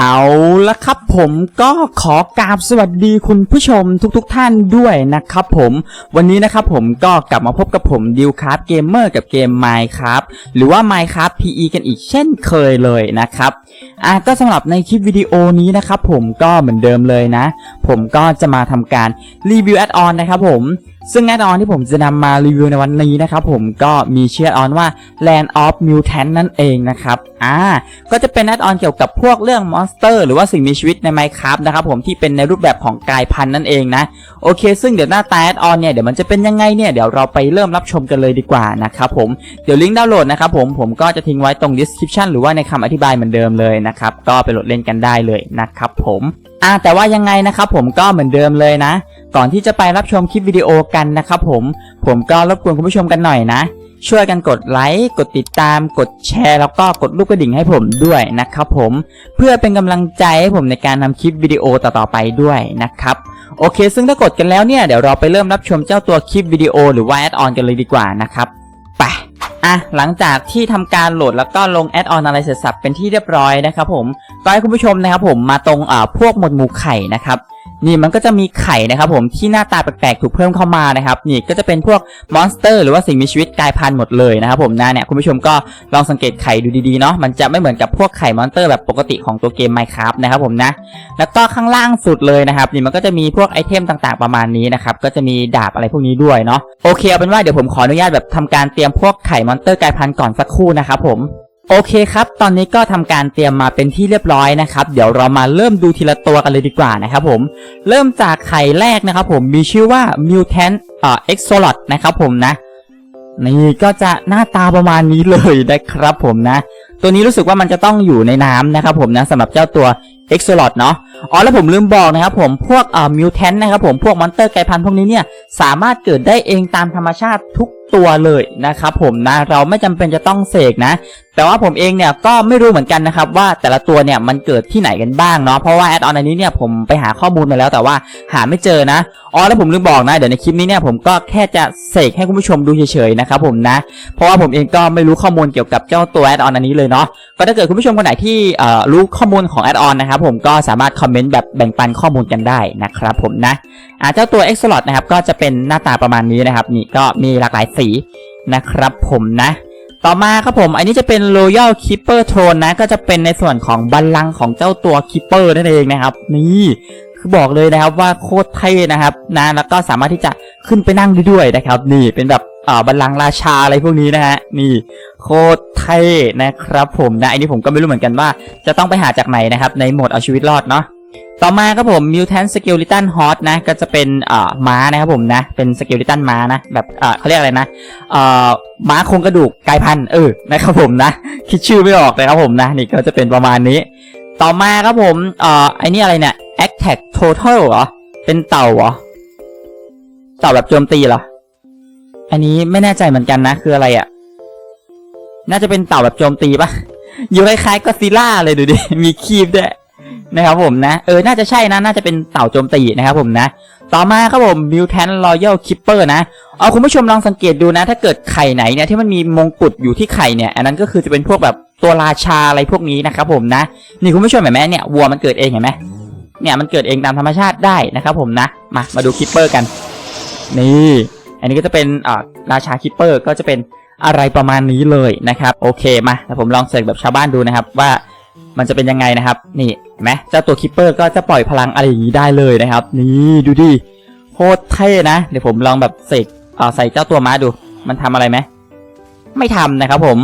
เอาละครับผมก็ขอกราบสวัสดีคุณผู้ชมทุกๆทท่านด้วยนะครับผมวันนี้นะครับผมก็กลับมาพบกับผมดิวคราฟเกมเมอร์กับเกม Minecraft หรือว่า Minecraft PE กันอีกเช่นเคยเลยนะครับอะก็สำหรับในคลิปวิดีโอนี้นะครับผมก็เหมือนเดิมเลยนะ ผมก็จะมาทำการรีวิวแอดออนนะครับผม ซึ่งแอดออนที่ผมจะนำมารีวิวในวันนี้นะครับผมก็มีเชื่ออออนว่า Land of Mutant นั่นเองนะครับอ่าก็จะเป็นแอดออนเกี่ยวกับพวกเรื่องมอนสเตอร์หรือว่าสิ่งมีชีวิตใน Minecraft นะครับผมที่เป็นในรูปแบบของกายพันธุ์นั่นเองนะโอเค ซึ่งเดี๋ยวหน้าตาแอดออนเนี่ยเดี๋ยวมันจะเป็นยังไงเนี่ยเดี๋ยวเราไปเริ่มรับชมกันเลยดีกว่านะครับผมเดี๋ยวลิงก์ดาวน์โหลดนะครับผมผมก็จะทิ้งไว้ตรง description หรือว่าในคำอธิบายเหมือนเดิมเลยนะครับก็ไปโหลดเล่นกันได้เลยนะครับผมอ่าแต่ว่ายังไงนะครับผมก็เหมือนเดิมเลยนะ ก่อนที่จะไปรับชมคลิปวิดีโอกันนะครับผมผมก็รบกวนคุณผู้ชมกันหน่อยนะ ช่วยกันกดไลค์กดติดตาม กดแชร์ แล้วก็กดลูกกระดิ่งให้ผมด้วยนะครับผมเพื่อเป็นกำลังใจให้ผมในการทำคลิปวิดีโอต่อๆไปด้วยนะครับโอเค ซึ่งถ้ากดกันแล้วเนี่ยเดี๋ยวเราไปเริ่มรับชมเจ้าตัวคลิปวิดีโอหรือว่าแอดออนกันเลยดีกว่านะครับ อะหลังจากที่ทำการโหลดแล้วก็ลงแอดออนอะไรเสร็จสับเป็นที่เรียบร้อยนะครับผมก็ให้คุณผู้ชมนะครับผมมาตรงอ่าพวกหมวดหมู่ไข่นะครับ นี่มันก็จะมีไข่นะครับผมที่หน้าตาแปลกๆถูกเพิ่มเข้ามานะครับนี่ก็จะเป็นพวกมอนสเตอร์หรือว่าสิ่งมีชีวิตกลายพันธุ์หมดเลยนะครับผมนะเนี่ยคุณผู้ชมก็ลองสังเกตไข่ดูดีๆเนาะมันจะไม่เหมือนกับพวกไข่มอนสเตอร์แบบปกติของตัวเกม Minecraft นะครับผมนะแล้วก็ข้างล่างสุดเลยนะครับนี่มันก็จะมีพวกไอเทมต่างๆประมาณนี้นะครับก็จะมีดาบอะไรพวกนี้ด้วยเนาะโอเคเอาเป็นว่าเดี๋ยวผมขออนุญาตแบบทำการเตรียมพวกไข่มอนสเตอร์กลายพันธุ์ก่อนสักครู่นะครับผม โอเคครับ ตอนนี้ก็ทำการเตรียมมาเป็นที่เรียบร้อยนะครับ เดี๋ยวเรามาเริ่มดูทีละตัวกันเลยดีกว่านะครับผม เริ่มจากไข่แรกนะครับผมมีชื่อว่า Mutant เอ่อ Exolot นะครับผมนะ นี่ก็จะหน้าตาประมาณนี้เลยนะครับผมนะ ตัวนี้รู้สึกว่ามันจะต้องอยู่ในน้ำนะครับผมนะสำหรับเจ้าตัว Exolot เนาะ อ๋อแล้วผมลืมบอกนะครับผมพวกเอ่อ Mutant นะครับผมพวกมอนเตอร์กลายพันธุ์พวกนี้เนี่ยสามารถเกิดได้เองตามธรรมชาติทุกตัวเลยนะครับผมนะเราไม่จำเป็นจะต้องเสกนะ แต่ว่าผมเองเนี่ยก็ไม่รู้เหมือนกันนะครับว่าแต่ละตัวเนี่ยมันเกิดที่ไหนกันบ้างเนาะเพราะว่าแอดออนอันนี้เนี่ยผมไปหาข้อมูลมาแล้วแต่ว่าหาไม่เจอนะอ๋อแล้วผมลืมบอกนะเดี๋ยวในคลิปนี้เนี่ยผมก็แค่จะเสกให้คุณผู้ชมดูเฉยๆนะครับผมนะ เพราะว่าผมเองก็ไม่รู้ข้อมูลเกี่ยวกับเจ้าตัวแอดออนอันนี้เลยเนาะก็ถ้าเกิดคุณผู้ชมคนไหนที่รู้ข้อมูลของแอดออนนะครับผมก็สามารถคอมเมนต์แบบแบ่งปันข้อมูลกันได้นะครับผมนะอ่าเจ้าตัว e x o l o t นะครับก็จะเป็นหน้าตาประมาณนี้นะครับนี่ก็มีหลากหลายสีนะครับผมนะต่อมาครับผม อันนี้จะเป็น Royal Keeper Throne นะ ก็จะเป็นในส่วนของบัลลังก์ของเจ้าตัว Keeper นั่นเองนะครับ นี่คือบอกเลยนะครับว่าโคตรเท่นะครับนะแล้วก็สามารถที่จะขึ้นไปนั่งได้ด้วยนะครับ นี่เป็นแบบอ่าบัลลังก์ราชาอะไรพวกนี้นะฮะนี่โคตรเท่นะครับผมนะอันนี้ผมก็ไม่รู้เหมือนกันว่าจะต้องไปหาจากไหนนะครับ ในโหมดเอาชีวิตรอดเนาะ ต่อมาครับผม Mutant Skeleton Horse นะ ก็จะเป็นเอ่อม้านะครับผมนะ เป็น Skeleton ม้านะ แบบเอ่อเขาเรียกอะไรนะเอ่อม้าโครงกระดูกกายพันธุ์เออนะครับผมนะ คิดชื่อไม่ออกเลยครับผมนะ นี่ก็จะเป็นประมาณนี้ ต่อมาครับผมเอ่อไอ้นี่อะไรเนี่ย Attack Total เหรอ เป็นเต่าเหรอ เต่าแบบโจมตีเหรอ อันนี้ไม่แน่ใจเหมือนกันนะ คืออะไรอะ่ะ น่าจะเป็นเต่าแบบโจมตีปะอยู่คล้ายๆก็ซิล่าเลยดูดิ มีคีบด้วย นะครับผมนะ เออ น่าจะใช่นะ น่าจะเป็นเต่าโจมตีนะครับผมนะ ต่อมาครับผม Mutant Royal Keeper นะ เอาคุณผู้ชมลองสังเกตดูนะ ถ้าเกิดไข่ไหนเนี่ยที่มันมีมงกุฎอยู่ที่ไข่เนี่ย อันนั้นก็คือจะเป็นพวกแบบตัวราชาอะไรพวกนี้นะครับผมนะ นี่คุณผู้ชมเห็นไหมเนี่ยวัวมันเกิดเองเห็นไหมเนี่ยมันเกิดเองตามธรรมชาติได้นะครับผมนะ มา มาดูคิปเปอร์กัน นี่ อันนี้ก็จะเป็นอ่าราชาคิปเปอร์ก็จะเป็นอะไรประมาณนี้เลยนะครับ โอเคมาแต่ผมลองเสกแบบชาวบ้านดูนะครับว่า มันจะเป็นยังไงนะครับ นี่ไหมเจ้าตัวคิปเปอร์ก็จะปล่อยพลังอะไรอย่างนี้ได้เลยนะครับ นี่ดูดิโคตรเท่นะ เดี๋ยวผมลองแบบเสกเอ่อใส่เจ้าตัวม้าดู มันทำอะไรไหมไม่ทำนะครับผม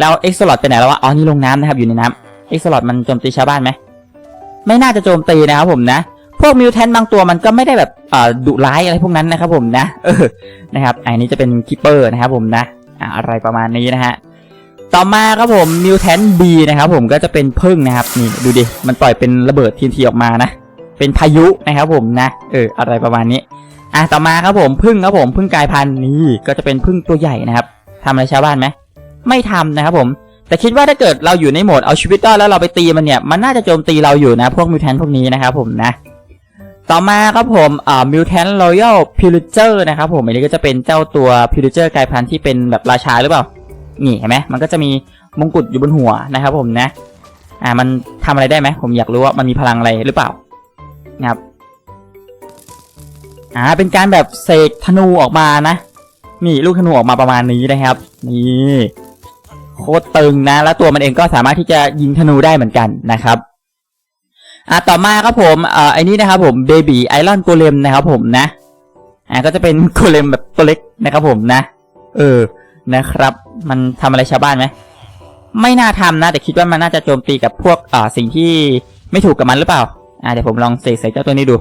แล้วเอ็กซ์ลอดไปไหนแล้ววะอ๋อนี่ลงน้ำนะครับอยู่ในน้ำเอ็กซ์ลอดมันโจมตีชาวบ้านไหมไม่น่าจะโจมตีนะครับผมนะพวกมิวแทนบางตัวมันก็ไม่ได้แบบเอ่อดุร้ายอะไรพวกนั้นนะครับผมนะเออนะครับอันนี้จะเป็นคิปเปอร์นะครับผมนะอ่าอะไรประมาณนี้นะฮะ ต่อมาครับผม Mutant B นะครับผมก็จะเป็นพึ่งนะครับนี่ดูดิมันปล่อยเป็นระเบิดทีนทีออกมานะ เป็นพายุนะครับผมนะเอออะไรประมาณนี้อะต่อมาครับผมพึ่งครับผมพึ่งกายพันธุ์นี่ก็จะเป็นพึ่งตัวใหญ่นะครับทำอะไรชาวบ้านไหมไม่ทำนะครับผมแต่คิดว่าถ้าเกิดเราอยู่ในโหมดเอาชีวิตรอดแล้วเราไปตีมันเนี่ยมันน่าจะโจมตีเราอยู่นะพวกมิวแทนพวกนี้นะครับผมนะ ต่อมาครับผมอ่า Mutant Royal Pillager นะครับผมอันนี้ก็จะเป็นเจ้าตัว Pillager กายพันธุ์ที่เป็นแบบราชาหรือเปล่า นี่เห็นไหมมันก็จะมีมงกุฎอยู่บนหัวนะครับ ผมนะ อ่ามันทำอะไรได้ไหมผมอยากรู้ว่ามันมีพลังอะไรหรือเปล่านะครับอ่าเป็นการแบบเสกธนูออกมานะ นี่ลูกธนูออกมาประมาณนี้นะครับ นี่โคตรตึงนะ แล้วตัวมันเองก็สามารถที่จะยิงธนูได้เหมือนกันนะครับอ่าต่อมาครับผมเอ่อไอ้นี้นะครับผมเบบี้ไอรอนโกเลมนะครับผมนะอ่าก็จะเป็นโกเลมแบบตัวเล็กนะครับผมนะ เออนะครับ มันทำอะไรชาวบ้านไหมไม่น่าทำนะ แต่คิดว่ามันน่าจะโจมตีกับพวกอ่าสิ่งที่ไม่ถูกกับมันหรือเปล่าอ่าเดี๋ยวผมลองเสกใส่เจ้าตัวนี้ดู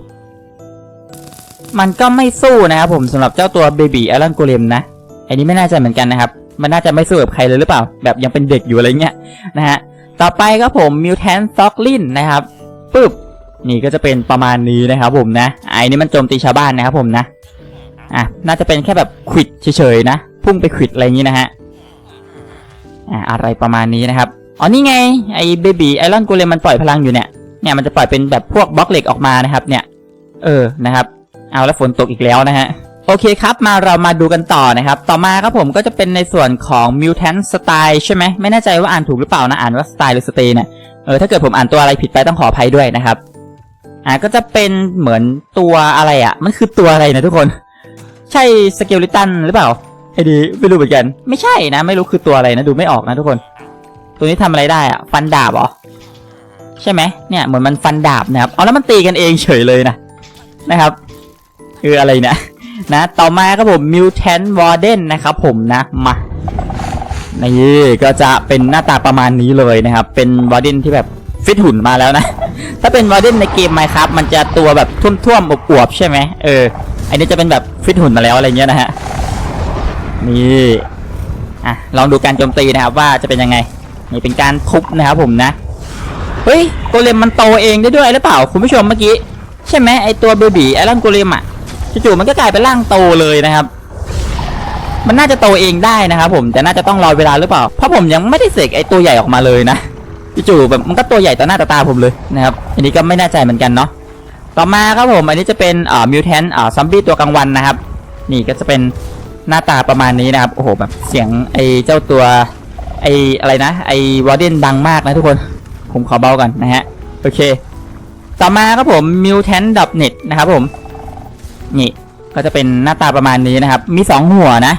มันก็ไม่สู้นะครับผมสำหรับเจ้าตัวเบบีอรอนโกเลมนะอันนี้ไม่น่าจะเหมือนกันนะครับ มันน่าจะไม่สู้กับใครเลยหรือเปล่า แบบยังเป็นเด็กอยู่อะไรเงี้ยนะฮะต่อไปครับผมมิวแทนซ็อกลินนะครับปึ๊บนี่ก็จะเป็นประมาณนี้นะครับผมนะไอ้นี่มันโจมตีชาวบ้านนะครับผมนะอะน่าจะเป็นแค่แบบควิดเฉยๆนะ พุ่งไปควิดอะไรอย่างนี้นะฮะ อะอะไรประมาณนี้นะครับอ๋อนี่ไงไอ้เบบีไอรอนกูเลมมันปล่อยพลังอยู่เนี่ยเนี่ยมันจะปล่อยเป็นแบบพวกบล็อกเหล็กออกมานะครับ เนี่ย เออนะครับ เอาแล้วฝนตกอีกแล้วนะฮะโอเคครับมาเรามาดูกันต่อนะครับ ต่อมาครับผมก็จะเป็นในส่วนของ mutant style ใช่ไหมไม่แน่ใจว่าอ่านถูกหรือเปล่านะอ่านว่า style หรือ stay เนี่ยเออถ้าเกิดผมอ่านตัวอะไรผิดไปต้องขออภัยด้วยนะครับอ่าก็จะเป็นเหมือนตัวอะไรอะ มันคือตัวอะไรนะทุกคน ใช่สเกลิตันหรือเปล่า ไอ้ดีไม่รู้เหมือนกัน ไม่ใช่นะ ไม่รู้คือตัวอะไรนะดูไม่ออกนะทุกคน ตัวนี้ทำอะไรได้อะฟันดาบเหรอใช่ไหมเนี่ยเหมือนมันฟันดาบนะครับเอาแล้วมันตีกันเองเฉยเลยนะนะครับคืออะไรนะนะ ต่อมาครับผม Mutant Warden นะครับผมนะมานี่ก็จะเป็นหน้าตาประมาณนี้เลยนะครับ เป็นวอร์เดนที่แบบฟิตหุ่นมาแล้วนะ ถ้าเป็นวอร์เดนในเกมไมครับมันจะตัวแบบท่วมๆอวบๆใช่ไหมเอออันนี้จะเป็นแบบฟิตหุ่นมาแล้วอะไรเงี้ยนะฮะ นี่อะลองดูการโจมตีนะครับว่าจะเป็นยังไง นี่เป็นการทุบนะครับผมนะ เฮ้ยโกเลมมันโตเองได้ด้วยหรือเปล่าคุณผู้ชมเมื่อกี้ใช่ไหมไอตัวเบบีไอรอนโกเลมอะจู่ๆมันก็กลายเป็นร่างโตเลยนะครับ มันน่าจะโตเองได้นะครับผมแต่น่าจะต้องรอเวลาหรือเปล่า เพราะผมยังไม่ได้เสกไอตัวใหญ่ออกมาเลยนะจู่ๆแบบมันก็ตัวใหญ่ต่อหน้าต่อตาผมเลยนะครับ อันนี้ก็ไม่แน่ใจเหมือนกันเนาะต่อมาครับผมอันนี้จะเป็นอ่ามิวแทนอ่าซัมบี้ตัวกลางวันนะครับ นี่ก็จะเป็น หน้าตาประมาณนี้นะครับ โอ้โหแบบเสียงไอ้เจ้าตัวไอ้อะไรนะ ไอ้วอร์เดนดังมากนะทุกคน ผมขอเบาก่อนนะฮะ โอเค ต่อมาครับผมมิวแทนดับเน็ตนะครับผม นี่ ก็จะเป็นหน้าตาประมาณนี้นะครับ มีสองหัวนะ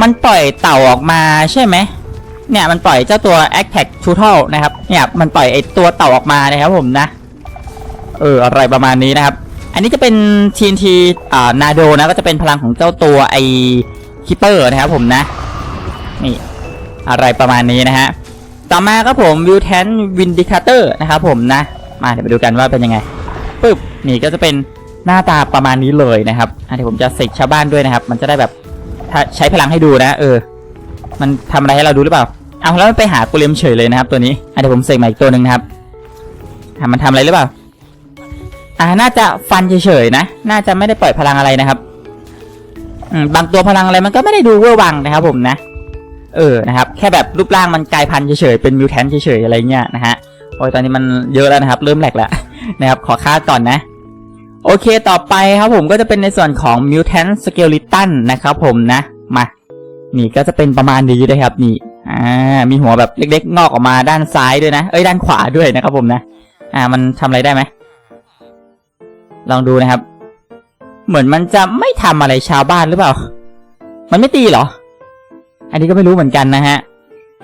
มันปล่อยเต่าออกมาใช่ไหม เนี่ยมันปล่อยเจ้าตัว a t t a c k t o t a l นะครับ เนี่ยมันปล่อยไอ้ตัวเต่าออกมานะครับผมนะ เอออะไรประมาณนี้นะครับ อันนี้จะเป็น TNT อ่านาโดนะก็จะเป็นพลังของเจ้าตัวไอคิปเปอร์นะครับผมนะนี่อะไรประมาณนี้นะฮะต่อมาครับผม v i w t a n Vindicator นะครับผมนะ มาเดี๋ยวไปดูกันว่าเป็นยังไงปึ๊บนี่ก็จะเป็นหน้าตาประมาณนี้เลยนะครับอะเดี๋ยวผมจะเสกชาวบ้านด้วยนะครับ มันจะได้แบบถ้าใช้พลังให้ดูนะ เออ มันทำอะไรให้เราดูหรือเปล่าเอาแล้วไปหากูเลมเฉยเลยนะครับ ตัวนี้อะเดี๋ยวผมเสกมาอีกตัวหนึ่งนะครับมันทำอะไรหรือเปล่า อ่าน่าจะฟันเฉยๆนะ น่าจะไม่ได้ปล่อยพลังอะไรนะครับบางตัวพลังอะไรมันก็ไม่ได้ดูเวอร์วังนะครับ ผมนะ เออนะครับ แค่แบบรูปร่างมันกลายพันธุ์เฉยๆเป็นมิวแทนเฉยๆอะไรเงี้ยนะฮะโอ้ยตอนนี้มันเยอะแล้วนะครับ เริ่มแหลกแล้วนะครับ ขอค่าก่อนนะ โอเคต่อไปครับผมก็จะเป็นในส่วนของ Mutant Skeleton นะครับผมนะ มา นี่ก็จะเป็นประมาณนี้นะครับ นี่อ่ามีหัวแบบเล็กๆ งอกออกมาด้านซ้ายด้วยนะ เอ้ยด้านขวาด้วยนะครับผมนะ อ่ามันทำอะไรได้ไหม ลองดูนะครับ เหมือนมันจะไม่ทำอะไรชาวบ้านหรือเปล่า มันไม่ตีเหรอ อันนี้ก็ไม่รู้เหมือนกันนะฮะ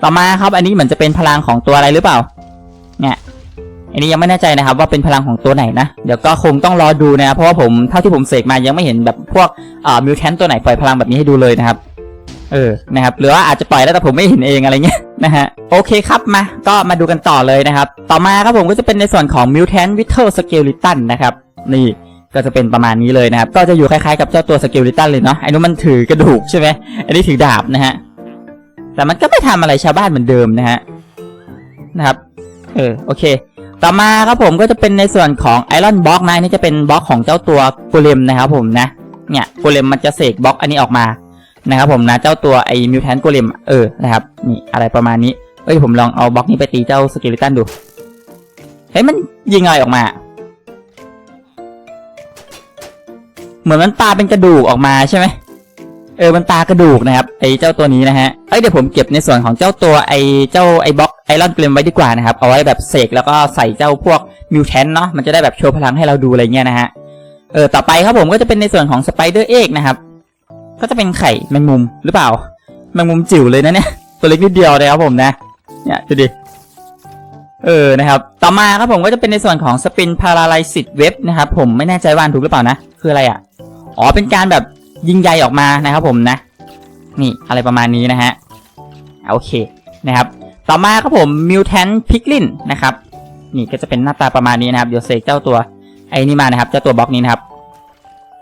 ต่อมาครับอันนี้เหมือนจะเป็นพลังของตัวอะไรหรือเปล่า เนี่ย อันนี้ยังไม่แน่ใจนะครับ ว่าเป็นพลังของตัวไหนนะ เดี๋ยวก็คงต้องรอดูนะครับ เพราะว่าผมเท่าที่ผมเสกมายังไม่เห็นแบบพวกอ่ามิวแทนตัวไหนปล่อยพลังแบบนี้ให้ดูเลยนะครับเออ นะครับ หรือว่าอาจจะปล่อยแล้วแต่ผมไม่เห็นเองอะไรเงี้ยนะฮะ โอเคครับมา ก็มาดูกันต่อเลยนะครับ ต่อมาครับผมก็จะเป็นในส่วนของ Mutant Vital Skeleton นะครับ นี่ก็จะเป็นประมาณนี้เลยนะครับ ก็จะอยู่คล้ายๆกับเจ้าตัว Skeleton เลยเนาะไอ้นู้นมันถือกระดูกใช่ไหมอันนี้ถือดาบนะฮะแต่มันก็ไม่ทำอะไรชาวบ้านเหมือนเดิมนะฮะนะครับเออโอเค ต่อมาครับผมก็จะเป็นในส่วนของไอรอนบล็อกนะนี่จะเป็นบล็อกของเจ้าตัวโกเลมนะครับผมนะเนี่ยโกเลมมันจะเสกบล็อกอันนี้ออกมานะครับผมนะเจ้าตัวไอมิวแทนโกเลมเออนะครับนี่อะไรประมาณนี้เอ้ยผมลองเอาบล็อกนี้ไปตีเจ้าสเกลิตันดูเฮ้ยมันยิงอะไรออกมา เหมือนมันปาเป็นกระดูกออกมาใช่ไหมเออมันปากระดูกนะครับไอ้เจ้าตัวนี้นะฮะเอ้ยเดี๋ยวผมเก็บในส่วนของเจ้าตัวไอ้เจ้าไอ้บล็อกไอรอนเกลมไว้ดีกว่านะครับเอาไว้แบบเสกแล้วก็ใส่เจ้าพวกมิวแทนเนาะมันจะได้แบบโชว์พลังให้เราดูอะไรเงี้ยนะฮะเออต่อไปครับผมก็จะเป็นในส่วนของสไปเดอร์เอกนะครับก็จะเป็นไข่แมงมุมหรือเปล่าแมงมุมจิ๋วเลยนะเนี่ยตัวเล็กนิดเดียวเลยครับผมนะเนี่ยดูดิ เออนะครับต่อมาครับผมก็จะเป็นในส่วนของสปินพาราไลซิตเว็บนะครับผมไม่แน่ใจว่าอ่านถูกหรือเปล่านะ คืออะไรอะอ๋อเป็นการแบบยิงใยออกมานะครับผมนะ นี่อะไรประมาณนี้นะฮะโอเคนะครับ ต่อมาครับผมมิวแทนพิกลินนะครับนี่ก็จะเป็นหน้าตาประมาณนี้นะครับเดี๋ยวเสกเจ้าตัวไอ้นี่มานะครับเจ้าตัวบล็อกนี้นะครับ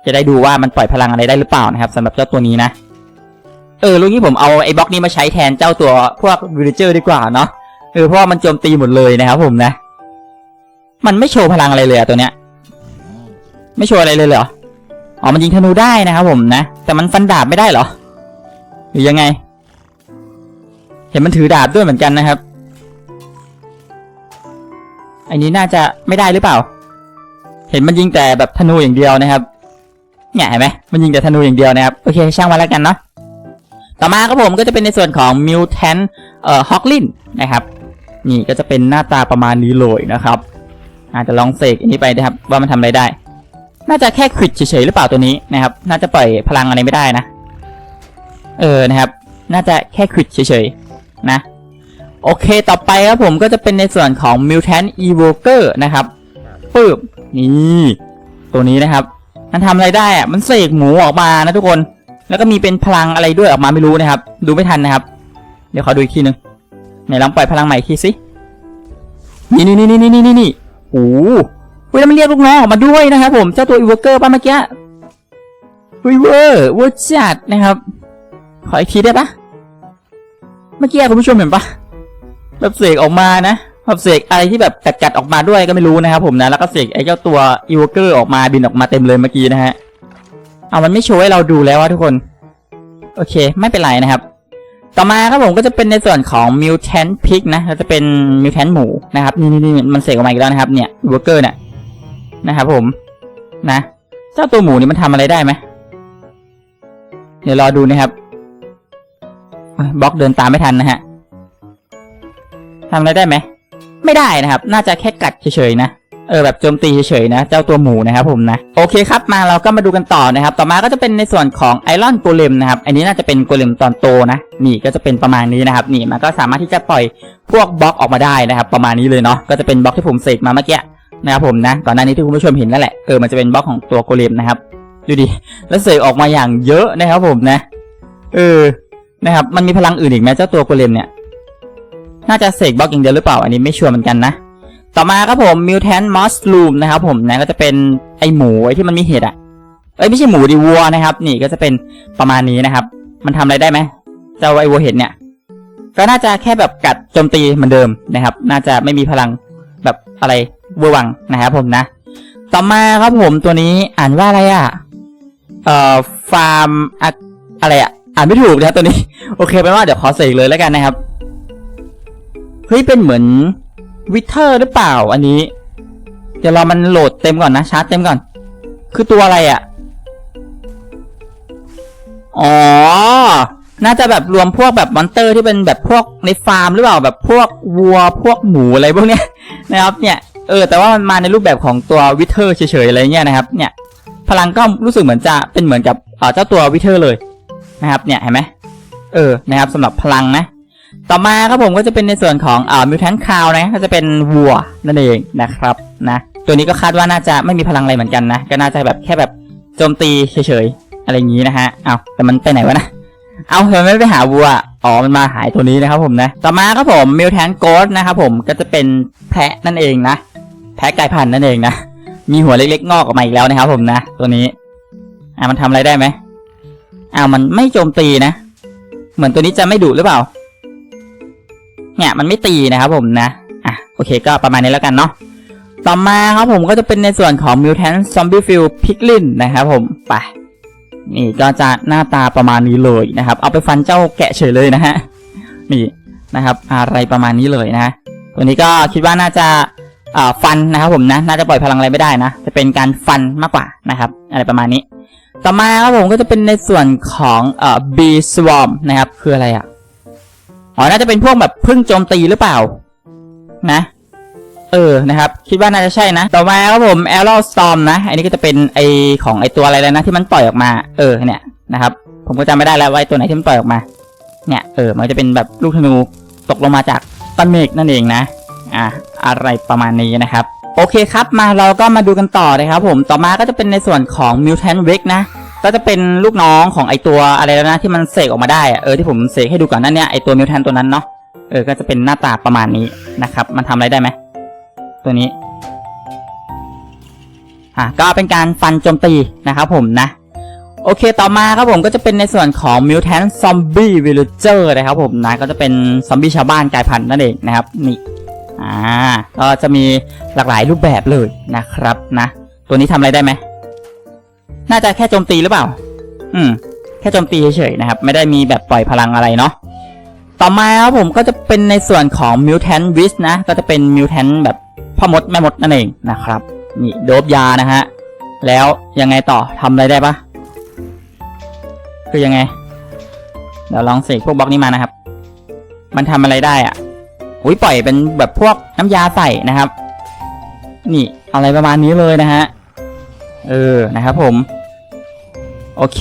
จะได้ดูว่ามันปล่อยพลังอะไรได้หรือเปล่านะครับสำหรับเจ้าตัวนี้นะ เออลูกนี้ผมเอาไอ้บล็อกนี้มาใช้แทนเจ้าตัวพวกวิลเจอร์ดีกว่าเนาะ เออเพราะว่ามันโจมตีหมดเลยนะครับผมนะ มันไม่โชว์พลังอะไรเลยอะตัวเนี้ย ไม่โชว์อะไรเลยเหรอ อ๋อ มันยิงธนูได้นะครับผมนะ แต่มันฟันดาบไม่ได้เหรอ หรือยังไง เห็นมันถือดาบด้วยเหมือนกันนะครับ อันนี้น่าจะไม่ได้หรือเปล่า เห็นมันยิงแต่แบบธนูอย่างเดียวนะครับเนี่ยเห็นไหมมันยิงแต่ธนูอย่างเดียวนะครับ โอเค ช่างมาแล้วกันเนาะต่อมาครับผมก็จะเป็นในส่วนของมิวแทนเอ่อฮอกลินนะครับ นี่ก็จะเป็นหน้าตาประมาณนี้เลยนะครับ อาจจะลองเสกอันนี้ไปนะครับ ว่ามันทำอะไรได้ น่าจะแค่ควิดเฉยๆหรือเปล่าตัวนี้นะครับ น่าจะปล่อยพลังอะไรไม่ได้นะ เออนะครับ น่าจะแค่ควิดเฉยๆนะ โอเคต่อไปครับผมก็จะเป็นในส่วนของ Mutant Evoker นะครับปึ๊บนี่ตัวนี้นะครับ มันทำอะไรได้อะมันเสกหมูออกมานะทุกคน แล้วก็มีเป็นพลังอะไรด้วยออกมาไม่รู้นะครับ ดูไม่ทันนะครับ เดี๋ยวขอดูอีกทีหนึง ไหนลองปล่อยพลังใหม่ทีสิ นี่นี่นี่นี่นี่นี่นี่โอ้โหเฮ้ยแล้วมันเรียกลูกน้องออกมาด้วยนะครับผม เจ้าตัวอีเวอร์เกอร์ป่ะเมื่อกี้เฮ้ยเวอร์เวอร์จัดนะครับ ขออีกทีได้ปะเมื่อกี้คุณผู้ชมเห็นปะแบบเสกออกมานะแบบเสกอะไรที่แบบกัดๆออกมาด้วยก็ไม่รู้นะครับผมนะ แล้วก็เสกไอ้เจ้าตัวอีเวอร์เกอร์ออกมาบินออกมาเต็มเลยเมื่อกี้นะฮะ เอามันไม่โชว์ให้เราดูแล้วว่าทุกคน โอเค ไม่เป็นไรนะครับ ต่อมาครับผมก็จะเป็นในส่วนของ mutant pig นะเราจะเป็น mutant หมูนะครับนี่มันเสกออกมาอีกแล้วนะครับเนี่ยเวอร์เกอร์เนี่ยนะครับผมนะเจ้าตัวหมูนี่มันทำอะไรได้ไหมเดี๋ยวรอดูนะครับบล็อกเดินตามไม่ทันนะฮะทำอะไรได้ไหม ไม่ได้นะครับ น่าจะแค่กัดเฉยๆนะ เออแบบโจมตีเฉยๆนะ เจ้าตัวหมูนะครับผมนะ โอเคครับมาเราก็มาดูกันต่อนะครับ ต่อมาก็จะเป็นในส่วนของไอรอนโกเลมนะครับอันนี้น่าจะเป็นโกเลมตอนโตนะ นี่ก็จะเป็นประมาณนี้นะครับ นี่มันก็สามารถที่จะปล่อยพวกบล็อกออกมาได้นะครับ ประมาณนี้เลยเนาะก็จะเป็นบล็อกที่ผมเสกมาเมื่อกี้นะครับผมนะก่อนหน้านี้ที่คุณผู้ชมเห็นนั่นแหละเออมันจะเป็นบล็อกของตัวโกเลมนะครับดูดิแล้วเสกออกมาอย่างเยอะนะครับผมนะ เออนะครับ มันมีพลังอื่นอีกไหมเจ้าตัวโกเลมเนี่ยน่าจะเสกบล็อกอย่างเดียวหรือเปล่าอันนี้ไม่ชัวร์เหมือนกันนะ ต่อมาครับผม mutant mushroom นะครับผมนะก็จะเป็นไอหมูไอที่มันมีเห็ดอะเอ้ยไม่ใช่หมูดิวัวนะครับ นี่ก็จะเป็นประมาณนี้นะครับ มันทำอะไรได้ไหมเจ้าไอวัวเห็ดเนี่ยก็น่าจะแค่แบบกัดโจมตีเหมือนเดิมนะครับ น่าจะไม่มีพลังแบบอะไรเวอร์วังนะครับผมนะ ต่อมาครับผมตัวนี้อ่านว่าอะไรอะเอ่อฟาร์มอะอะไรอะอ่านไม่ถูกนะครับตัวนี้ โอเคเป็นว่าเดี๋ยวขอเสกเลยแล้วกันนะครับเฮ้ยเป็นเหมือน วิเทอร์หรือเปล่าอันนี้ เดี๋ยวรอมันโหลดเต็มก่อนนะชาร์จเต็มก่อน คือตัวอะไรอะ่ะ อ๋อ น่าจะแบบรวมพวกแบบมอนเตอร์ที่เป็นแบบพวกในฟาร์มหรือเปล่าแบบพวกวัวพวกหมูอะไรพวกเนี้ยนะครับ เนี่ยเออแต่ว่ามันมาในรูปแบบของตัววิเทอร์เฉยๆอะไรเงี้ยนะครับ เนี่ยพลังก็รู้สึกเหมือนจะเป็นเหมือนกับเจ้าตัววิเทอร์เลยนะครับ เนี่ยเห็นไหมเออนะครับสำหรับพลังนะ ต่อมาครับผมก็จะเป็นในส่วนของอ่ามิวแทนคาวนะก็จะเป็นวัวนั่นเองนะครับนะตัวนี้ก็คาดว่าน่าจะไม่มีพลังอะไรเหมือนกันนะก็น่าจะแบบแค่แบบโจมตีเฉยๆอะไรอย่างนี้นะฮะเอาแต่มันไปไหนวะนะเอาทำไมไม่ไปหาวัวอ๋อมันมาหายตัวนี้นะครับผมนะต่อมาครับผมมิวแทนโกดนะครับผมก็จะเป็นแพะนั่นเองนะ แพะกลายพันธุ์นั่นเองนะมีหัวเล็กๆ งอกออกมาอีกแล้วนะครับผมนะตัวนี้อ่ามันทำอะไรได้ไหมอ้าวมันไม่โจมตีนะ เหมือนตัวนี้จะไม่ดุหรือเปล่า เนี่ยมันไม่ตีนะครับผมนะอะโอเคก็ประมาณนี้แล้วกันเนาะต่อมาครับผมก็จะเป็นในส่วนของ Mutant Zombie Field Piglin นะครับผมไปนี่ก็จะหน้าตาประมาณนี้เลยนะครับ เอาไปฟันเจ้าแกะเฉยเลยนะฮะนี่นะครับ อะไรประมาณนี้เลยนะ ตัวนี้ก็คิดว่าน่าจะอ่าฟันนะครับผมนะ น่าจะปล่อยพลังอะไรไม่ได้นะ จะเป็นการฟันมากกว่านะครับ อะไรประมาณนี้ ต่อมาครับผมก็จะเป็นในส่วนของเอ่อ B Swarm นะครับ คืออะไรอะ อ๋อ น่าจะเป็นพวกแบบพึ่งโจมตีหรือเปล่า นะ เออ นะครับ คิดว่าน่าจะใช่นะ ต่อมาครับผม Arrow Storm นะ อันนี้ก็จะเป็นไอของไอตัวอะไรแล้วนะที่มันปล่อยออกมา เออ เนี่ย นะครับ ผมก็จำไม่ได้แล้วว่าตัวไหนที่มันปล่อยออกมา เนี่ย เออ มันจะเป็นแบบลูกธนูตกลงมาจากต้นเมฆนั่นเองนะ อะ อะไรประมาณนี้นะครับ โอเคครับ มาเราก็มาดูกันต่อนะครับผม ต่อมาก็จะเป็นในส่วนของ Mutant w a k นะ ก็จะเป็นลูกน้องของไอตัวอะไรแล้วนะที่มันเสกออกมาได้เออที่ผมเสกให้ดูก่อนนั่นเนี่ยไอตัวมิวแทนตัวนั้นเนาะเออก็จะเป็นหน้าตาประมาณนี้นะครับ มันทำอะไรได้ไหมตัวนี้อะก็เป็นการฟันโจมตีนะครับผมนะ โอเคต่อมาครับผมก็จะเป็นในส่วนของ Mutant Zombie Villager นะครับผมนะก็จะเป็นซอมบี้ชาวบ้านกลายพันธุ์นั่นเองนะครับนี่อ่าก็จะมีหลากหลายรูปแบบเลยนะครับนะ ตัวนี้ทำอะไรได้ไหม น่าจะแค่โจมตีหรือเปล่า อืม แค่โจมตีเฉยๆนะครับ ไม่ได้มีแบบปล่อยพลังอะไรเนาะ ต่อมาครับผมก็จะเป็นในส่วนของ Mutant w i s นะ ก็จะเป็น Mutant แบบพ่อมดแม่มดนั่นเองนะครับ นี่โดบยานะฮะ แล้วยังไงต่อทำอะไรได้ปะคือยังไง เดี๋ยวลองเสกพวกบล็อกนี้มานะครับ มันทำอะไรได้อะอุ้ยปล่อยเป็นแบบพวกน้ำยาใส่นะครับ นี่อะไรประมาณนี้เลยนะฮะ เออ นะครับผม โอเค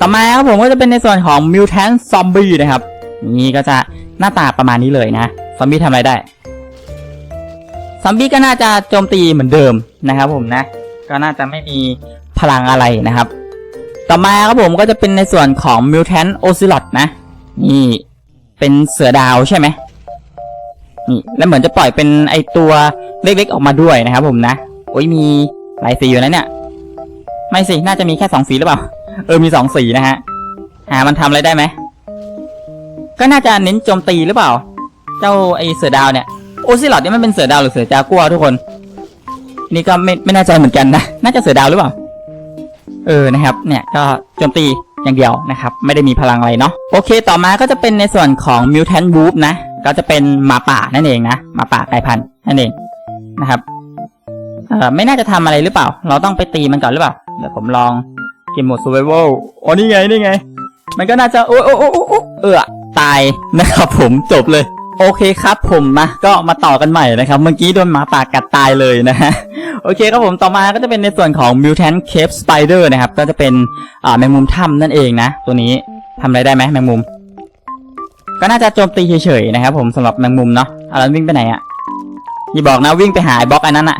ต่อมาครับผมก็จะเป็นในส่วนของ Mutant Zombie นะครับ นี่ก็จะหน้าตาประมาณนี้เลยนะ ซอมบี้ทำอะไรได้ ซอมบี้ก็น่าจะโจมตีเหมือนเดิมนะครับผมนะ ก็น่าจะไม่มีพลังอะไรนะครับ ต่อมาครับผมก็จะเป็นในส่วนของ Mutant Ocelot นะ นี่เป็นเสือดาวใช่ไหมนี่แล้วเหมือนจะปล่อยเป็นไอตัวเล็กๆออกมาด้วยนะครับผมนะ โอ้ยมีหลายสีอยู่นะเนี่ย ไม่สิ น่าจะมีแค่สองสีหรือเปล่า เออมีสองสีนะฮะ หามันทำอะไรได้ไหม ก็น่าจะเน้นโจมตีหรือเปล่า เจ้าไอเสือดาวเนี่ย โอซิลอดนี่มันเป็นเสือดาวหรือเสือจากัวทุกคน นี่ก็ไม่ไม่แน่ใจเหมือนกันนะ น่าจะเสือดาวหรือเปล่า เออนะครับ เนี่ยก็โจมตีอย่างเดียวนะครับ ไม่ได้มีพลังอะไรเนาะ โอเค ต่อมาก็จะเป็นในส่วนของ Mutant Wolf นะ ก็จะเป็นหมาป่านั่นเองนะ หมาป่ากลายพันธุ์นั่นเองนะครับ เออไม่น่าจะทำอะไรหรือเปล่า เราต้องไปตีมันก่อนหรือเปล่า เดี๋ยวผมลอง มโหมด survival โอ้นี่ไงนี่ไง มันก็น่าจะโอ้โอ้โอ้โอ้โอ้เออตายนะครับผมจบเลย โอเคครับผมมาก็มาต่อกันใหม่นะครับ เมื่อกี้โดนหมาป่ากัดตายเลยนะฮะโอเคครับผมต่อมาก็จะเป็นในส่วนของ mutant cave spider นะครับ ก็จะเป็นอ่าแมงมุมถ้ำนั่นเองนะ ตัวนี้ทำอะไรได้ไหมแมงมุม ก็น่าจะโจมตีเฉยๆนะครับผมสำหรับแมงมุมเนาะเอาแล้ววิ่งไปไหนอะอย่าบอกนะวิ่งไปหาไอ้บล็อกอันนั้นอะ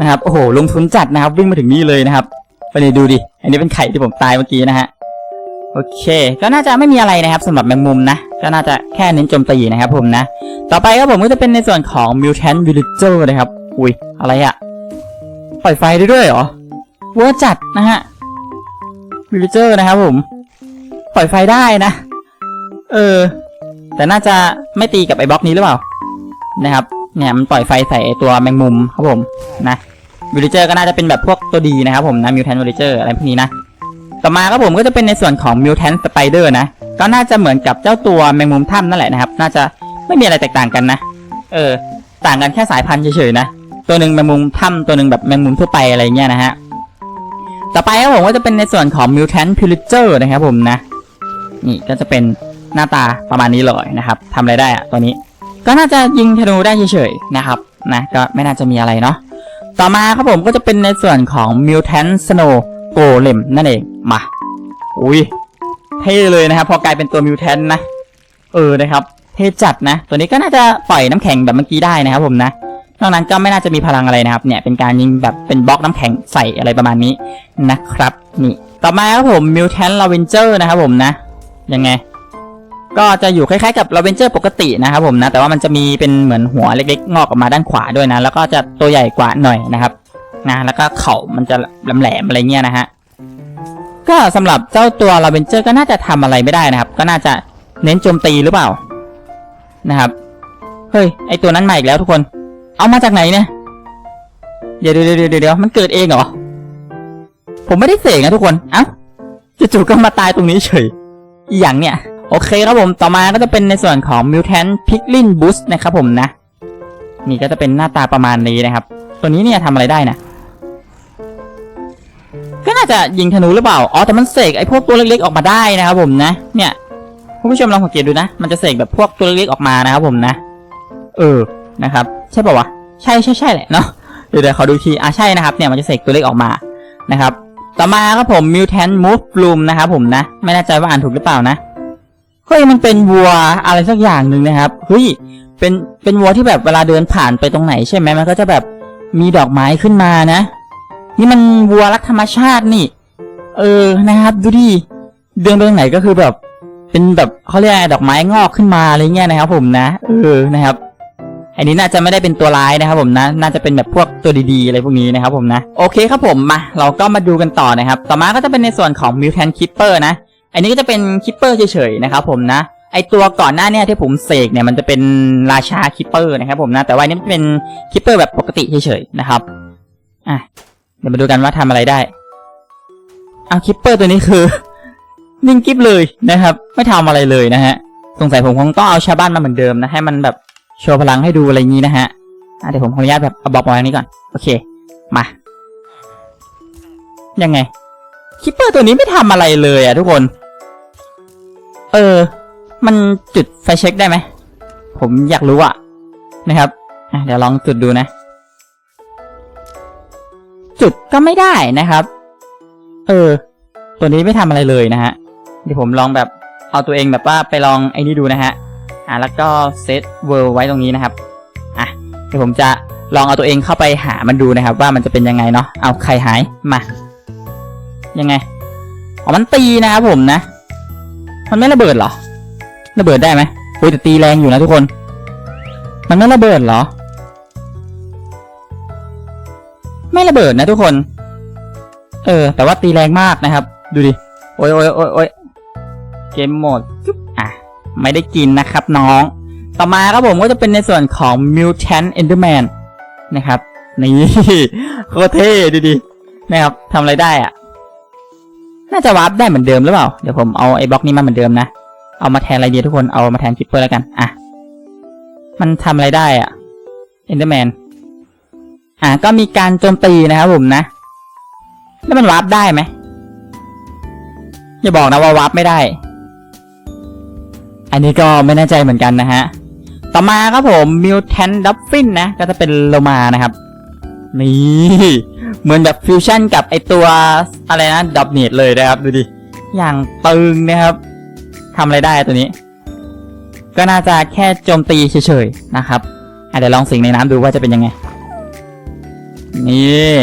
นะครับโอ้โหลงทุนจัดนะครับวิ่งมาถึงนี่เลยนะครับ ไปเลยดูดิ อันนี้เป็นไข่ที่ผมตายเมื่อกี้นะฮะ โอเค ก็น่าจะไม่มีอะไรนะครับสำหรับแมงมุมนะ ก็น่าจะแค่เน้นโจมตีนะครับผมนะ ต่อไปครับผมก็จะเป็นในส่วนของ Mutant Villager นะครับ อุ้ย อะไรอะปล่อยไฟได้ด้วยเหรอเวอร์จัดนะฮะ Villager นะครับผม ปล่อยไฟได้นะ เออ แต่น่าจะไม่ตีกับไอ้บล็อกนี้หรือเปล่า นะครับ เนี่ยมันปล่อยไฟใส่ตัวแมงมุมครับผม นะ วิลเลเจอร์ก็น่าจะเป็นแบบพวกตัวดีนะครับผมนะมิวแทนวิลเลเจอร์อะไรพวกนี้นะ ต่อมาครับผมก็จะเป็นในส่วนของมิวแทนสไปเดอร์นะ ก็น่าจะเหมือนกับเจ้าตัวแมงมุมถ้ำนั่นแหละนะครับ น่าจะไม่มีอะไรแตกต่างกันนะ เออ ต่างกันแค่สายพันธุ์เฉยๆนะ ตัวหนึ่งแมงมุมถ้ำตัวหนึ่งแบบแมงมุมทั่วไปอะไรเงี้ยนะฮะ ต่อไปครับผมก็จะเป็นในส่วนของมิวแทนพิลเจอร์นะครับผมนะ นี่ก็จะเป็นหน้าตาประมาณนี้เลยนะครับทำอะไรได้อะตัวนี้ ก็น่าจะยิงธนูได้เฉยๆนะครับ นะ ก็ไม่น่าจะมีอะไรเนาะ ต่อมาครับผมก็จะเป็นในส่วนของ Mutant Snow Golem นั่นเอง มา อุ้ยเท่เลยนะครับ พอกลายเป็นตัว Mutant นะ เออนะครับเท่จัดนะ ตัวนี้ก็น่าจะปล่อยน้ำแข็งแบบเมื่อกี้ได้นะครับผมนะนอกนั้นก็ไม่น่าจะมีพลังอะไรนะครับ เนี่ยเป็นการยิงแบบเป็นบล็อกน้ำแข็งใส่อะไรประมาณนี้นะครับ นี่ ต่อมาครับผม Mutant Lavenger นะครับผมนะ ยังไง ก็จะอยู่คล้ายๆกับลาเวนเจอร์ปกตินะครับผมนะ แต่ว่ามันจะมีเป็นเหมือนหัวเล็กๆ งอกออกมาด้านขวาด้วยนะ แล้วก็จะตัวใหญ่กว่าหน่อยนะครับนะแล้วก็เข่ามันจะแหลมๆอะไรเงี้ยนะฮะก็สำหรับเจ้าตัวลาเวนเจอร์ก็น่าจะทำอะไรไม่ได้นะครับ ก็น่าจะเน้นโจมตีหรือเปล่านะครับเฮ้ยไอตัวนั้นมาอีกแล้วทุกคน เอามาจากไหนเนี่ยเดี๋ยวเดี๋ยวเดี๋ยวมันเกิดเองเหรอผมไม่ได้เสกนะทุกคนเอ้าจู่ๆก็มาตายตรงนี้เฉยอย่างเนี่ย โอเคครับผมต่อมาก็จะเป็นในส่วนของ Mutant Piglin Boost นะครับผมนะ นี่ก็จะเป็นหน้าตาประมาณนี้นะครับ ตัวนี้เนี่ยทำอะไรได้นะ ก็น่าจะยิงธนูหรือเปล่า อ๋อ แต่มันเสกไอ้พวกตัวเล็กๆออกมาได้นะครับผมนะ เนี่ยคุณผู้ชมลองสังเกตดูนะ มันจะเสกแบบพวกตัวเล็กๆออกมานะครับผมนะ เออ นะครับ ใช่ป่าวะ ใช่ใช่ใช่แหละเนาะ เดี๋ยวเดี๋ยวขอดูที อะใช่นะครับ เนี่ยมันจะเสกตัวเล็กออกมา นะครับ ต่อมาครับผม mutant move bloom นะครับผมนะ ไม่แน่ใจว่าอ่านถูกหรือเปล่านะ เฮ้ยมันเป็นวัวอะไรสักอย่างหนึ่งนะครับเฮ้ยเป็นเป็นวัวที่แบบเวลาเดินผ่านไปตรงไหนใช่ไหมมันก็จะแบบมีดอกไม้ขึ้นมานะ นี่มันวัวรักธรรมชาตินี่ เออนะครับดูดิเดินไปตรงไหนก็คือแบบ เป็นแบบเขาเรียกดอกไม้งอกขึ้นมาอะไรเงี้ยนะครับ ผมนะเออนะครับอันนี้น่าจะไม่ได้เป็นตัวร้ายนะครับผมนะ น่าจะเป็นแบบพวกตัวดีๆอะไรพวกนี้นะครับผมนะ โอเคครับผมมา เราก็มาดูกันต่อนะครับ ต่อมาก็จะเป็นในส่วนของ Mutant Keeper นะ อันนี้ก็จะเป็น Keeper เฉยๆนะครับผมนะ ไอตัวก่อนหน้าเนี่ยที่ผมเสกเนี่ยมันจะเป็นราชา Keeper นะครับผมนะ แต่ว่าอันนี้มันเป็น Keeper แบบปกติเฉยๆนะครับ อะ เดี๋ยวมาดูกันว่าทำอะไรได้ เอา Keeper ตัวนี้คือ นิ่งกิฟเลยนะครับ ไม่ทำอะไรเลยนะฮะ สงสัยผมคงต้องเอาชาวบ้านมาเหมือนเดิมนะ ให้มันแบบโชว์พลังให้ดูอะไรงนี้นะฮะอะเดี๋ยวผมขออนุญาตแบบเอาบล็อกมาไว้นี้ก่อน โอเค มา ยังไง คิปเปอร์ตัวนี้ไม่ทำอะไรเลยอะทุกคน เออ มันจุดไฟเช็คได้ไหม ผมอยากรู้อะนะครับเดี๋ยวลองจุดดูนะ จุดก็ไม่ได้นะครับ เออ ตัวนี้ไม่ทำอะไรเลยนะฮะ เดี๋ยวผมลองแบบเอาตัวเองแบบว่าไปลองไอ้นี่ดูนะฮะ อะแล้วก็เซตเวิร์ไว้ตรงนี้นะครับ อะเดี๋ยวผมจะลองเอาตัวเองเข้าไปหามันดูนะครับ ว่ามันจะเป็นยังไงเนาะ เอาใครหายมา ยังไง อ๋อ มันตีนะครับผมนะ มันไม่ระเบิดเหรอ ระเบิดได้ไหมโอ้ยแต่ตีแรงอยู่นะทุกคน มันไม่ระเบิดเหรอ ไม่ระเบิดนะทุกคน เออ แต่ว่าตีแรงมากนะครับ ดูดิ โอ้ยโอ้ยโอ้ยโอ้ยเกมหมดจุ๊บอะ ไม่ได้กินนะครับน้อง ต่อมาครับผมก็จะเป็นในส่วนของ Mutant Enderman นะครับ นี่โคตรเท่ดูดินะครับทำอะไรได้อะ น่าจะวาร์ปได้เหมือนเดิมหรือเปล่า เดี๋ยวผมเอาไอ้บล็อกนี้มาเหมือนเดิมนะ เอามาแทนอะไรดีทุกคน เอามาแทนคิปเปอร์แล้วกัน อะ มันทำอะไรได้อะ Enderman อะก็มีการโจมตีนะครับผมนะ แล้วมันวาร์ปได้ไหมอย่าบอกนะว่าวาร์ปไม่ได้ อันนี้ก็ไม่แน่ใจเหมือนกันนะฮะ ต่อมาครับผม Mutant Dolphin นะ ก็จะเป็นโลมานะครับ นี่เหมือนแบบฟิวชั่นกับไอตัวอะไรนะดับเนตเลยนะครับดูดิอย่างตึงนะครับทำอะไรได้ตัวนี้ ก็น่าจะแค่โจมตีเฉยๆนะครับเดี๋ยวลองสิงในน้ำดูว่าจะเป็นยังไง นี่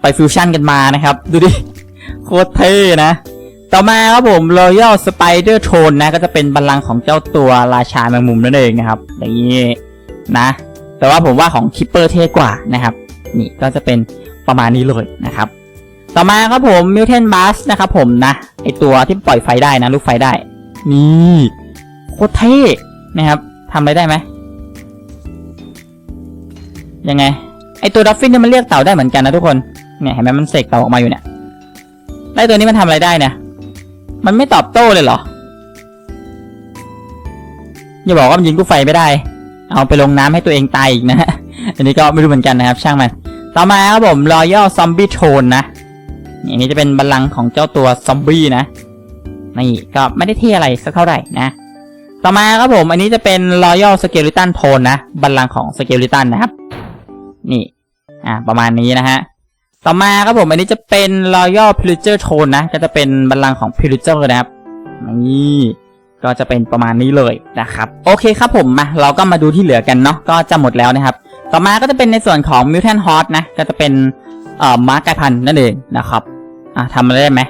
ไปฟิวชั่นกันมานะครับ ดูดิ โคตรเท่นะ ต่อมาครับผม Royal Spider Throne นะ ก็จะเป็นบัลลังก์ของเจ้าตัวราชาแมงมุมนั่นเองนะครับ อย่างนี้นะ แต่ว่าผมว่าของคิปเปอร์เท่กว่านะครับ นี่ก็จะเป็นประมาณนี้เลยนะครับ ต่อมาครับผม Mutant Bass นะครับผมนะไอตัวที่ปล่อยไฟได้นะลูกไฟได้ นี่โคตรเท่นะครับทำอะไรได้ไหมยังไง ไอตัวดัฟฟินเนี่ยมันเรียกเต่าได้เหมือนกันนะทุกคนเนี่ยเห็นไหมมันเสกเต่าออกมาอยู่เนี่ยไอตัวนี้มันทำอะไรได้เนี่ย มันไม่ตอบโต้เลยเหรออย่าบอกว่ามันยิงลูไฟไม่ได้ เอาไปลงน้ำให้ตัวเองตายอีกนะฮะ อันนี้ก็ไม่รู้เหมือนกันนะครับ ช่างมัน ต่อมาครับผม Royal Zombie Throne นะนี่อันนี้จะเป็นบัลลังก์ของเจ้าตัวซอมบี้นะนี่ก็ไม่ได้เท่อะไรสักเท่าไหร่นะ ต่อมาครับผม อันนี้จะเป็น Royal Skeleton Throne นะบัลลังก์ของ Skeleton นะครับ นี่ อ่า ประมาณนี้นะฮะต่อมาครับผมอันนี้จะเป็น Royal Pillager Throne นะ ก็จะเป็นบัลลังก์ของ Pillager นะครับนี่ก็จะเป็นประมาณนี้เลยนะครับ โอเคครับผมมาเราก็มาดูที่เหลือกันเนาะก็จะหมดแล้วนะครับ ต่อมาก็จะเป็นในส่วนของ Mutant Horse นะ ก็จะเป็นเอ่อม้ากายพันธุ์นั่นเองนะครับอ่าทำอะไรได้ไหม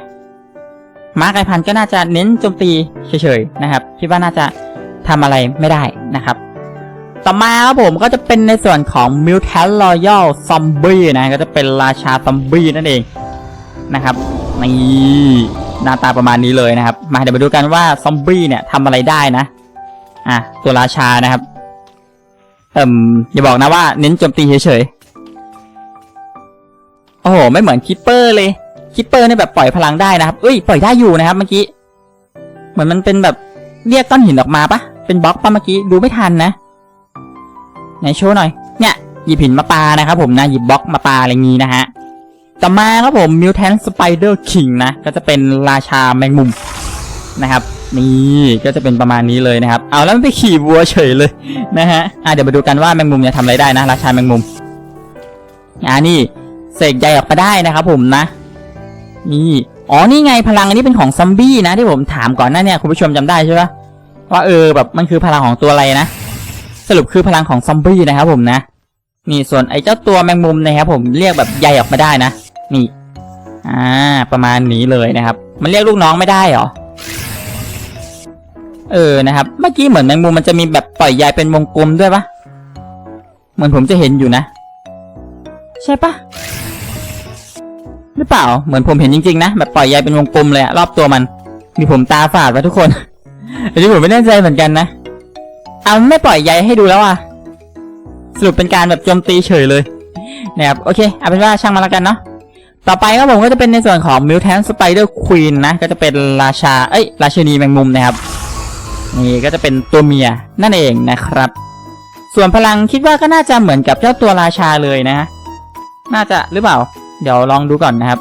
ม้ากายพันธุ์ก็น่าจะเน้นโจมตีเฉยๆนะครับ คิดว่าน่าจะทำอะไรไม่ได้นะครับ ต่อมาครับผมก็จะเป็นในส่วนของ Mutant Royal Zombie นะก็จะเป็นราชาซอมบี้นั่นเองนะครับนี่หน้าตาประมาณนี้เลยนะครับ มาเดี๋ยวมาดูกันว่าซอมบี้เนี่ยทำอะไรได้นะอะตัวราชานะครับ เอ่มอย่าบอกนะว่าเน้นโจมตีเฉยๆ โอ้โห ไม่เหมือนคิปเปอร์เลยคิปเปอร์เนี่ยแบบปล่อยพลังได้นะครับเอ้ยปล่อยได้อยู่นะครับเมื่อกี้ เหมือนมันเป็นแบบเรียกก้อนหินออกมาปะเป็นบล็อกปะเมื่อกี้ดูไม่ทันนะไหนโชว์หน่อย เนี่ยหยิบหินมาปานะครับผมนะหยิบบล็อกมาปาอะไรงี้นะฮะต่อมาครับผมมิวแทนสไปเดอร์คิงนะก็จะเป็นราชาแมงมุมนะครับ นี่ก็จะเป็นประมาณนี้เลยนะครับ เอาแล้วมันไปขี่วัวเฉยเลยนะฮะอะเดี๋ยวมาดูกันว่าแมงมุมเนี่ยทำอะไรได้นะ ราชาแมงมุมอ่านี่เสกใยออกมาได้นะครับผมนะ นี่อ๋อนี่ไงพลังอันนี้เป็นของซัมบี้นะที่ผมถามก่อนหน้าเนี่ยคุณผู้ชมจำได้ใช่ปะว่าเออแบบมันคือพลังของตัวอะไรนะสรุปคือพลังของซอมบี้นะครับผมนะ นี่ส่วนไอ้เจ้าตัวแมงมุมนะครับผมเรียกแบบใยออกมาได้นะ นี่ อ่า ประมาณนี้เลยนะครับ มันเรียกลูกน้องไม่ได้เหรอ เออนะครับ เมื่อกี้เหมือนแมงมุมมันจะมีแบบปล่อยใยเป็นวงกลมด้วยปะเหมือนผมจะเห็นอยู่นะ ใช่ปะหรือเปล่า เหมือนผมเห็นจริงๆนะแบบปล่อยใยเป็นวงกลมเลยอะรอบตัวมัน มีผมตาฝาดวะทุกคนอันนี้ผมไม่แน่ใจเหมือนกันนะเอาไม่ปล่อยใยให้ดูแล้วอะสรุปเป็นการแบบโจมตีเฉยเลยนะครับโอเคเอาเป็นว่าช่างมาแล้วกันเนาะต่อไปครับผมก็จะเป็นในส่วนของ Mutant Spider Queen นะ ก็จะเป็นราชา เอ้ย ราชินีแมงมุมนะครับ นี่ก็จะเป็นตัวเมียนั่นเองนะครับ ส่วนพลังคิดว่าก็น่าจะเหมือนกับเจ้าตัวราชาเลยนะ น่าจะหรือเปล่า เดี๋ยวลองดูก่อนนะครับ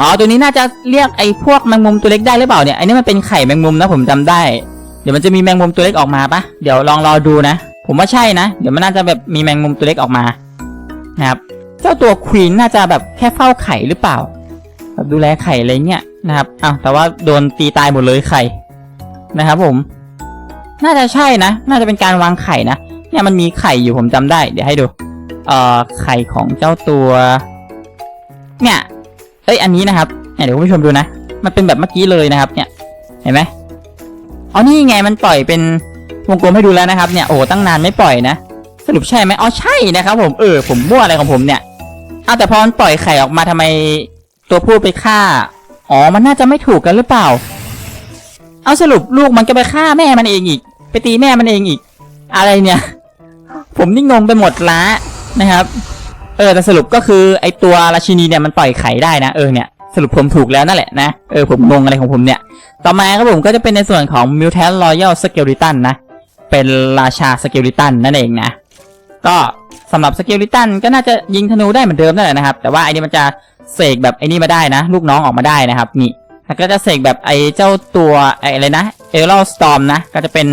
อ๋อตัวนี้น่าจะเรียกไอ้พวกแมงมุมตัวเล็กได้หรือเปล่าเนี่ยไอ้นี่มันเป็นไข่แมงมุมนะผมจำได้ เดี๋ยวมันจะมีแมงมุมตัวเล็กออกมาปะเดี๋ยวลองรอดูนะ ผมว่าใช่นะ เดี๋ยวมันน่าจะแบบมีแมงมุมตัวเล็กออกมานะครับ เจ้าตัวควีนน่าจะแบบแค่เฝ้าไข่หรือเปล่าแบบดูแลไข่อะไรเงี้ย นะครับอ้าวแต่ว่าโดนตีตายหมดเลยไข่นะครับผม น่าจะใช่นะ น่าจะเป็นการวางไข่นะ เนี่ยมันมีไข่อยู่ผมจำได้ เดี๋ยวให้ดู เอ่อ ไข่ของเจ้าตัว เนี่ย เอ้ย อันนี้นะครับเนี่ยเดี๋ยวคุณผู้ชมดูนะ มันเป็นแบบเมื่อกี้เลยนะครับ เนี่ย เห็นไหมอ๋อนี่ไงมันปล่อยเป็นวงกลมให้ดูแล้วนะครับ เนี่ย โอ้ตั้งนานไม่ปล่อยนะ สรุปใช่ไหมอ๋อ ใช่นะครับ ผม เออ ผมมั่วอะไรของผมเนี่ยอ้าวแต่พอมันปล่อยไข่ออกมาทำไมตัวผู้ไปฆ่า อ๋อ มันน่าจะไม่ถูกกันหรือเปล่า เอาสรุปลูกมันก็ไปฆ่าแม่มันเองอีก ไปตีแม่มันเองอีก อะไรเนี่ย ผมนี่งงไปหมดละนะครับ เออแต่สรุปก็คือไอตัวราชินีเนี่ยมันปล่อยไข่ได้นะเออเนี่ยสรุปผมถูกแล้วนั่นแหละนะเออผมงงอะไรของผมเนี่ย ต่อมาครับผมก็จะเป็นในส่วนของ Mutant Royal Skeleton นะ เป็นราชาสเกลิตันนั่นเองนะ ก็สำหรับสเกลิตันก็น่าจะยิงธนูได้เหมือนเดิมนั่นแหละนะครับ แต่ว่าไอ้นี่มันจะ เสกแบบไอ้นี่มาได้นะ ลูกน้องออกมาได้นะครับนี่แล้วก็จะเสกแบบไอ้เจ้าตัวไอ้อะไรนะเอลลสตอมนะ ก็จะเป็น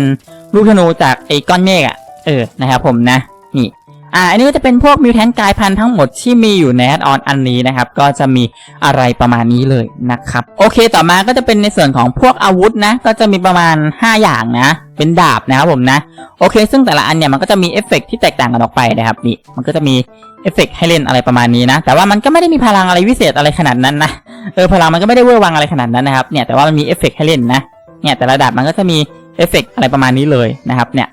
ลูกธนูจากไอ้ก้อนเมฆอะเออนะครับผมนะ นี่ อ่าอันนี้ก็จะเป็นพวกมิวแทนกายพันธุ์ทั้งหมดที่มีอยู่ในแอดออนอันนี้นะครับ ก็จะมีอะไรประมาณนี้เลยนะครับ โอเคต่อมาก็จะเป็นในส่วนของพวกอาวุธนะ ก็จะมีประมาณ 5 อย่างนะ เป็นดาบนะครับผมนะ โอเค ซึ่งแต่ละอันเนี่ยมันก็จะมีเอฟเฟกต์ที่แตกต่างกันออกไปนะครับนี่มันก็จะมีเอฟเฟกต์ให้เล่นอะไรประมาณนี้นะ แต่ว่ามันก็ไม่ได้มีพลังอะไรวิเศษอะไรขนาดนั้นนะเออพลังมันก็ไม่ได้เวอร์วังอะไรขนาดนั้นนะครับเนี่ยแต่ว่ามันมีเอฟเฟกต์ให้เล่นนะเนี่ยแต่ละดาบมันก็จะมีเอฟเฟกต์อะไรประมาณนี้เลยนะครับเนี่ย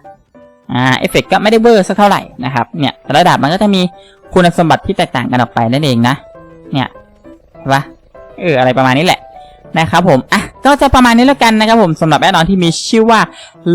อ่าเอฟเฟกก็ไม่ได้เบอร์สักเท่าไหร่นะครับเนี่ยแต่ระดับมันก็จะมีคุณสมบัติที่แตกต่างกันออกไปนั่นเองนะเนี่ยเห็นปะเอออะไรประมาณนี้แหละนะครับผมอะก็จะประมาณนี้แล้วกันนะครับผมสำหรับแอดออนที่มีชื่อว่า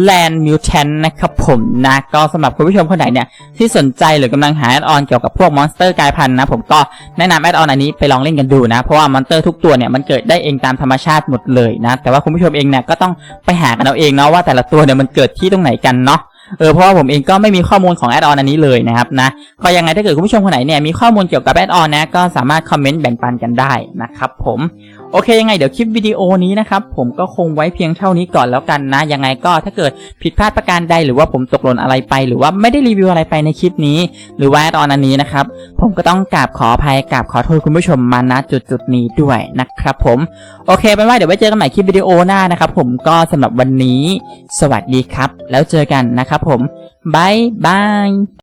Land Mutant นะครับผมนะก็สำหรับคุณผู้ชมคนไหนเนี่ยที่สนใจหรือกำลังหาแอดออนเกี่ยวกับพวกมอนสเตอร์กายพันธุ์นะผมก็แนะนำแอดออนอันนี้ไปลองเล่นกันดูนะ เพราะว่ามอนสเตอร์ทุกตัวเนี่ยมันเกิดได้เองตามธรรมชาติหมดเลยนะ แต่ว่าคุณผู้ชมเองเนี่ยก็ต้องไปหากันเอาเองเนาะว่าแต่ละตัวเนี่ยมันเกิดที่ตรงไหนกันเนาะ เออเพราะว่าผมเองก็ไม่มีข้อมูลของแอดออนอันนี้เลยนะครับนะก็ยังไงถ้าเกิดคุณผู้ชมคนไหนเนี่ยมีข้อมูลเกี่ยวกับแอดออนนะก็สามารถคอมเมนต์แบ่งปันกันได้นะครับผม โอเคยังไงเดี๋ยวคลิปวิดีโอนี้นะครับผมก็คงไว้เพียงเท่านี้ก่อนแล้วกันนะ ยังไงก็ถ้าเกิดผิดพลาดประการใดหรือว่าผมตกหล่นอะไรไป หรือว่าไม่ได้รีวิวอะไรไปในคลิปนี้ หรือว่าแอนอันนี้นะครับผมก็ต้องกราบขออภัยกราบขอโทษคุณผู้ชมมาณจุดจุดนี้ด้วยนะครับผมโอเคเป็นว่าเดี๋ยวไว้เจอกันใหม่คลิปวิดีโอหน้านะครับผมก็สำหรับวันนี้ สวัสดีครับ แล้วเจอกันนะครับผมบายบาย